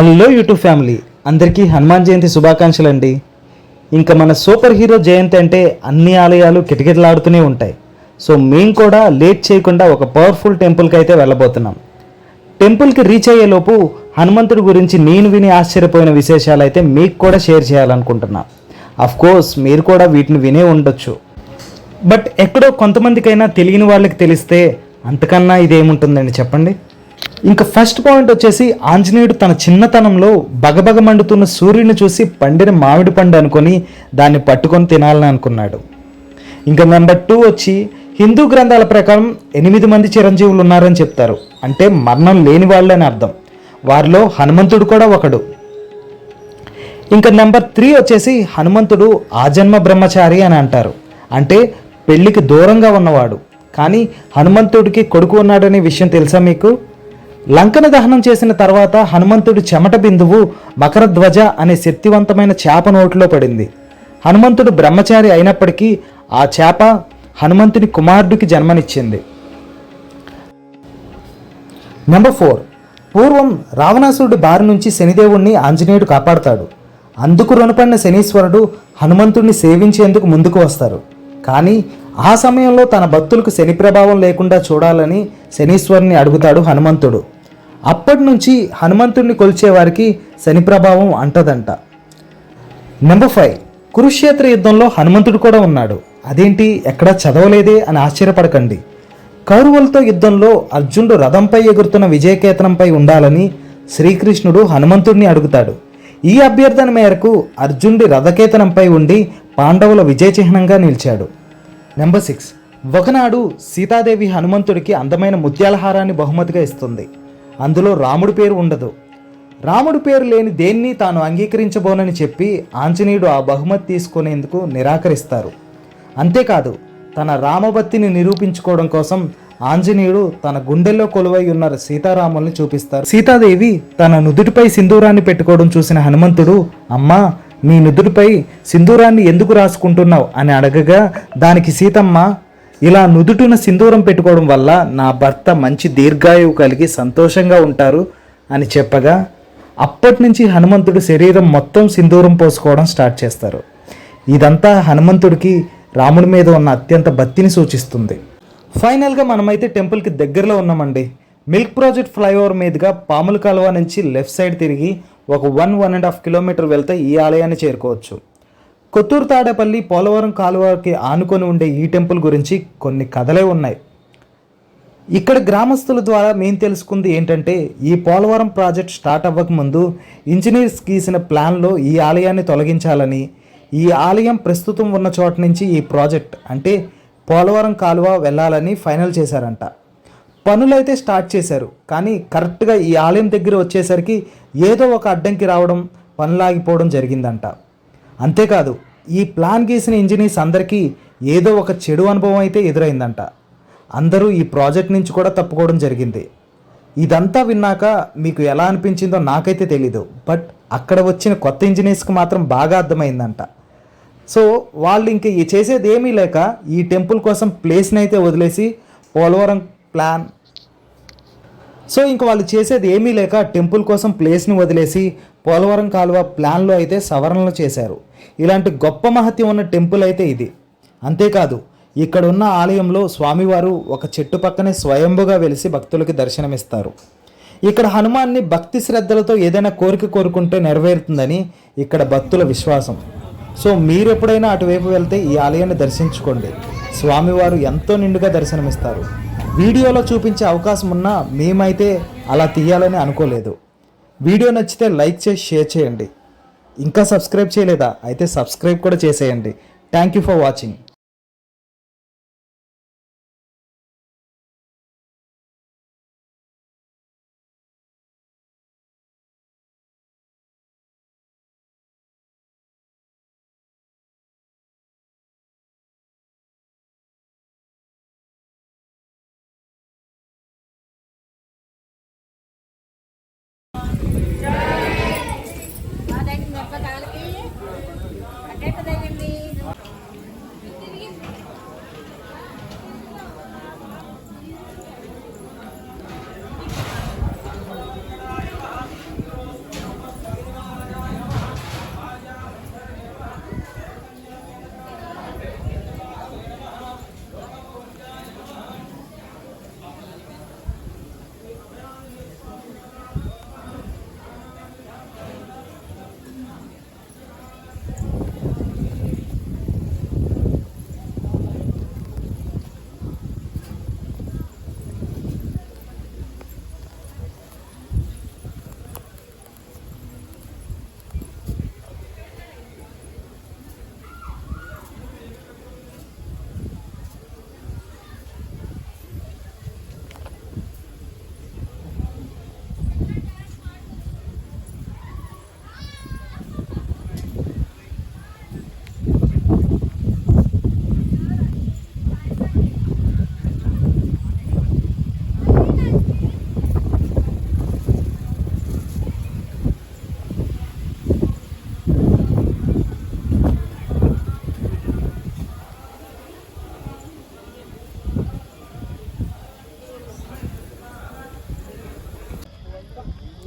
Hello YouTube family. అందరికీ హనుమాన్ జయంతి శుభాకాంక్షలు అండి ఇంకా మన సూపర్ హీరో జయంతి అంటే అన్ని ఆలయాలు కిటకిటలాడుతూనే ఉంటాయి. సో మేము కూడా లేట్ చేయకుండా ఒక పవర్ఫుల్ టెంపుల్కి అయితే వెళ్ళబోతున్నాం. టెంపుల్కి రీచ్ అయ్యేలోపు హనుమంతుడి గురించి నేను విని ఆశ్చర్యపోయిన విశేషాలు అయితే మీకు కూడా షేర్ చేయాలనుకుంటున్నా. అఫ్ కోర్స్ మీరు కూడా వీటిని వినే ఉండొచ్చు. బట్ ఎక్కడో కొంతమందికైనా తెలియని వాళ్ళకి తెలిస్తే అంతకన్నా ఇదేముంటుందండి చెప్పండి? ఇంకా ఫస్ట్ పాయింట్ వచ్చేసి ఆంజనేయుడు తన చిన్నతనంలో బగబగ మండుతున్న సూర్యుని చూసి పండిన మామిడి పండు అనుకొని దాన్ని పట్టుకొని తినాలని అనుకున్నాడు. ఇంకా నెంబర్ టూ వచ్చి హిందూ గ్రంథాల ప్రకారం ఎనిమిది మంది చిరంజీవులు ఉన్నారని చెప్తారు. అంటే మరణం లేని వాళ్ళు అని అర్థం. వారిలో హనుమంతుడు కూడా ఒకడు. ఇంకా నెంబర్ త్రీ వచ్చేసి హనుమంతుడు ఆజన్మ బ్రహ్మచారి అని అంటారు. అంటే పెళ్ళికి దూరంగా ఉన్నవాడు. కానీ హనుమంతుడికి కొడుకు ఉన్నాడనే విషయం తెలుసా మీకు? లంకను దహనం చేసిన తర్వాత హనుమంతుడి చెమట బిందువు మకర ధ్వజ అనే శక్తివంతమైన చేప నోటిలో పడింది. హనుమంతుడు బ్రహ్మచారి అయినప్పటికీ ఆ చేప హనుమంతుని కుమారుడికి జన్మనిచ్చింది. నెంబర్ ఫోర్ పూర్వం రావణాసురుడి బారి నుంచి శనిదేవుణ్ణి ఆంజనేయుడు కాపాడుతాడు. అందుకు రుణపడిన శనీశ్వరుడు హనుమంతుడిని సేవించేందుకు ముందుకు వస్తారు. కానీ ఆ సమయంలో తన భక్తులకు శని ప్రభావం లేకుండా చూడాలని శనీశ్వరుని అడుగుతాడు హనుమంతుడు. అప్పటి నుంచి హనుమంతుడిని కొలిచేవారికి శని ప్రభావం అంటదంట. నెంబర్ ఫైవ్ కురుక్షేత్ర యుద్ధంలో హనుమంతుడు కూడా ఉన్నాడు. అదేంటి? ఎక్కడా చదవలేదే అని ఆశ్చర్యపడకండి. కౌరవులతో యుద్ధంలో అర్జునుడు రథంపై ఎగురుతున్న విజయకేతనంపై ఉండాలని శ్రీకృష్ణుడు హనుమంతుడిని అడుగుతాడు. ఈ అభ్యర్థన మేరకు అర్జునుడి రథకేతనంపై ఉండి పాండవుల విజయ చిహ్నంగా నిలిచాడు. నెంబర్ సిక్స్ ఒకనాడు సీతాదేవి హనుమంతుడికి అందమైన ముత్యాల హారాన్ని బహుమతిగా ఇస్తుంది. అందులో రాముడి పేరు ఉండదు. రాముడి పేరు లేని దేన్ని తాను అంగీకరించబోనని చెప్పి ఆంజనేయుడు ఆ బహుమతి తీసుకునేందుకు నిరాకరిస్తారు. అంతేకాదు తన రామభక్తిని నిరూపించుకోవడం కోసం ఆంజనేయుడు తన గుండెల్లో కొలువై ఉన్న సీతారాముల్ని చూపిస్తారు. సీతాదేవి తన నుదుటిపై సింధూరాన్ని పెట్టుకోవడం చూసిన హనుమంతుడు అమ్మా నీ నుదుటిపై సింధూరాన్ని ఎందుకు రాసుకుంటున్నావు? అని అడగగా దానికి సీతమ్మ ఇలా నుదుటిన సింధూరం పెట్టుకోవడం వల్ల నా భర్త మంచి దీర్ఘాయువు కలిగి సంతోషంగా ఉంటారు అని చెప్పగా అప్పటి నుంచి హనుమంతుడు శరీరం మొత్తం సింధూరం పోసుకోవడం స్టార్ట్ చేస్తారు. ఇదంతా హనుమంతుడికి రాముడి మీద ఉన్న అత్యంత భక్తిని సూచిస్తుంది. ఫైనల్గా మనమైతే టెంపుల్కి దగ్గరలో ఉన్నామండి. మిల్క్ ప్రాజెక్ట్ ఫ్లైఓవర్ మీదుగా పాముల కాలువ నుంచి లెఫ్ట్ సైడ్ తిరిగి ఒక one one and half kilometre వెళ్తే ఈ ఆలయాన్ని చేరుకోవచ్చు. కొత్తూరు తాడేపల్లి పోలవరం కాలువకి ఆనుకొని ఉండే ఈ టెంపుల్ గురించి కొన్ని కథలే ఉన్నాయి. ఇక్కడ గ్రామస్తుల ద్వారా మేము తెలుసుకుంది ఏంటంటే ఈ పోలవరం ప్రాజెక్ట్ స్టార్ట్ అవ్వక ముందు ఇంజనీర్స్ గీసిన ప్లాన్లో ఈ ఆలయాన్ని తొలగించాలని ఈ ఆలయం ప్రస్తుతం ఉన్న చోట నుంచి ఈ ప్రాజెక్ట్ అంటే పోలవరం కాలువ వెళ్ళాలని ఫైనల్ చేశారంట. పనులైతే స్టార్ట్ చేశారు. కానీ కరెక్ట్గా ఈ ఆలయం దగ్గర వచ్చేసరికి ఏదో ఒక అడ్డంకి రావడం పనులాగిపోవడం జరిగిందంట. అంతేకాదు ఈ ప్లాన్ గీసిన ఇంజనీర్స్ అందరికీ ఏదో ఒక చెడు అనుభవం అయితే ఎదురైందంట. అందరూ ఈ ప్రాజెక్ట్ నుంచి కూడా తప్పుకోవడం జరిగింది. ఇదంతా విన్నాక మీకు ఎలా అనిపించిందో నాకైతే తెలీదు. బట్ అక్కడ వచ్చిన కొత్త ఇంజనీర్స్కి మాత్రం బాగా అర్థమైందంట. సో వాళ్ళు ఇంక ఈ చేసేది ఏమీ లేక ఈ టెంపుల్ కోసం ప్లేస్ని అయితే వదిలేసి పోలవరం ప్లాన్. సో ఇంక వాళ్ళు చేసేది ఏమీ లేక టెంపుల్ కోసం ప్లేస్ని వదిలేసి పోలవరం కాలువ ప్లాన్లో అయితే సవరణలు చేశారు. ఇలాంటి గొప్ప మహత్యం ఉన్న టెంపుల్ అయితే ఇది. అంతేకాదు ఇక్కడ ఉన్న ఆలయంలో స్వామివారు ఒక చెట్టు పక్కనే స్వయంభుగా వెలిసి భక్తులకి దర్శనమిస్తారు. ఇక్కడ హనుమాన్ని భక్తి శ్రద్ధలతో ఏదైనా కోరిక కోరుకుంటే నెరవేరుతుందని ఇక్కడ భక్తుల విశ్వాసం. సో మీరు ఎప్పుడైనా అటువైపు వెళ్తే ఈ ఆలయాన్ని దర్శించుకోండి. స్వామివారు ఎంతో నిండుగా దర్శనమిస్తారు. వీడియోలో చూపించే అవకాశం ఉన్నా మేమైతే అలా తీయాలని అనుకోలేదు. వీడియో నచ్చితే లైక్ చేసి షేర్ చేయండి. ఇంకా సబ్స్క్రైబ్ చేయలేదా? అయితే సబ్స్క్రైబ్ కూడా చేసేయండి. Thank you for watching